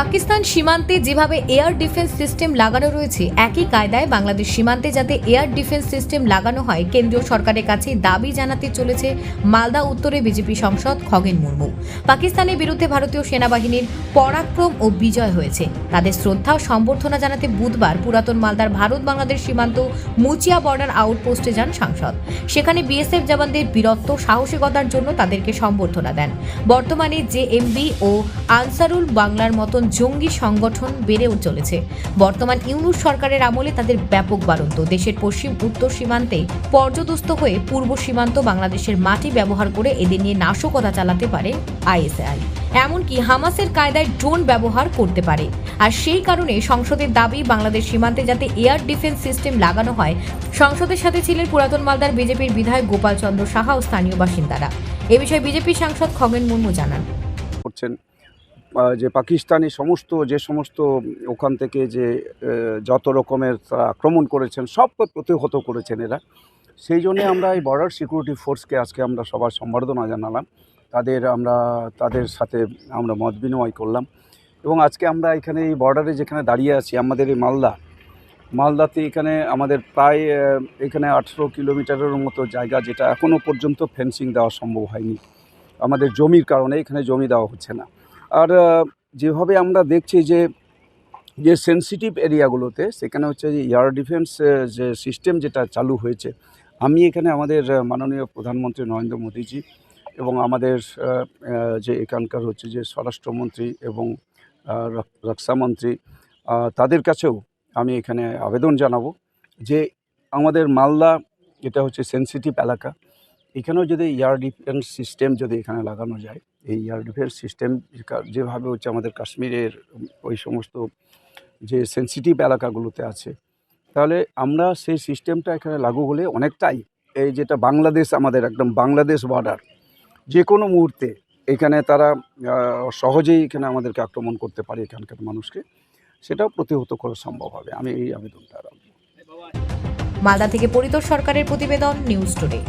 পাকিস্তান সীমান্তে যেভাবে air defence system লাগানো রয়েছে, একই কায়দায় বাংলাদেশ সীমান্তে যাতে এয়ার ডিফেন্স সিস্টেম লাগানো হয়, কেন্দ্রীয় সরকারের কাছে দাবি জানাতে চলেছে মালদা উত্তরে বিজেপি সাংসদ খগেন মুর্মু। পাকিস্তানের বিরুদ্ধে ভারতীয় সেনাবাহিনীর পরাক্রম ও বিজয় হয়েছে। তাদের শ্রদ্ধা ও সম্বর্ধনা জানাতে বুধবার পুরাতন মালদার ভারত বাংলাদেশ সীমান্ত মুচিয়া বর্ডার আউটপোস্টে যান সাংসদ। সেখানে বিএসএফ জওয়ানদের বীরত্ব, সাহসিকতার জন্য তাদেরকে সম্বর্ধনা দেন। বর্তমানে জেএমবি ও আনসারুল বাংলার মতন জঙ্গি সংগঠন বেড়েও চলেছে। বর্তমান ইউনুস সরকারের আমলে তাদের ব্যাপক বাড়ন্ত দেশের পশ্চিম, উত্তর সীমান্তে পর্যদস্ত হয়ে পূর্ব সীমান্ত বাংলাদেশের মাটি ব্যবহার করে এদের নিয়ে নাশকতা চালাতে পারে আইএসআই। এমনকি হামাসের কায়দায় ড্রোন ব্যবহার করতে পারে। আর সেই কারণে সংসদের দাবি, বাংলাদেশ সীমান্তে যাতে এয়ার ডিফেন্স সিস্টেম লাগানো হয়, সংসদের সাথে ছিলেন পুরাতন মালদার বিজেপির বিধায়ক গোপাল চন্দ্র সাহা ও স্থানীয় বাসিন্দারা। এ বিষয়ে বিজেপি সাংসদ খগেন মুর্মু জানান। করছেন যে পাকিস্তানি সমস্ত, যে সমস্ত ওখান থেকে যে যত রকমের আক্রমণ করেছেন, সব প্রতিহত করেছেন এরা। সেই জন্যে আমরা এই বর্ডার সিকিউরিটি ফোর্সকে আজকে আমরা সবার সম্বর্ধনা জানালাম। তাদের আমরা, তাদের সাথে আমরা মত বিনিময় করলাম। এবং আজকে আমরা এখানে এই বর্ডারে যেখানে দাঁড়িয়ে আছি, আমাদের এই মালদা, মালদাতে এখানে আমাদের প্রায় এখানে আঠেরো কিলোমিটারের মতো জায়গা যেটা এখনও পর্যন্ত ফেন্সিং দেওয়া সম্ভব হয়নি। আমাদের জমির কারণে এখানে জমি দেওয়া হচ্ছে না। আর যেভাবে আমরা দেখছি যে যে সেনসিটিভ এরিয়াগুলোতে সেখানে হচ্ছে যে এয়ার ডিফেন্স যে সিস্টেম যেটা চালু হয়েছে, আমি এখানে আমাদের মাননীয় প্রধানমন্ত্রী নরেন্দ্র মোদীজি এবং আমাদের যে এখানকার হচ্ছে যে স্বরাষ্ট্রমন্ত্রী এবং রক্ষামন্ত্রী তাদের কাছেও আমি এখানে আবেদন জানাব যে আমাদের মালদা, এটা হচ্ছে সেনসিটিভ এলাকা, এখানেও যদি এয়ার ডিফেন্স সিস্টেম যদি এখানে লাগানো যায় এই এয়ার ডিফেন্স সিস্টেম যেভাবে হচ্ছে আমাদের কাশ্মীরের ওই সমস্ত যে সেনসিটিভ এলাকাগুলোতে আছে, তাহলে আমরা সেই সিস্টেমটা এখানে লাগু হলে অনেকটাই এই যেটা বাংলাদেশ, আমাদের একদম বাংলাদেশ বর্ডার যে কোনো মুহূর্তে এখানে তারা সহজেই এখানে আমাদেরকে আক্রমণ করতে পারে এখানকার মানুষকে, সেটাও প্রতিহত করা সম্ভব হবে। আমি এই আবেদনটা রাখব। মালদা থেকে পরিতোষ সরকারের প্রতিবেদন, নিউজ টুডে।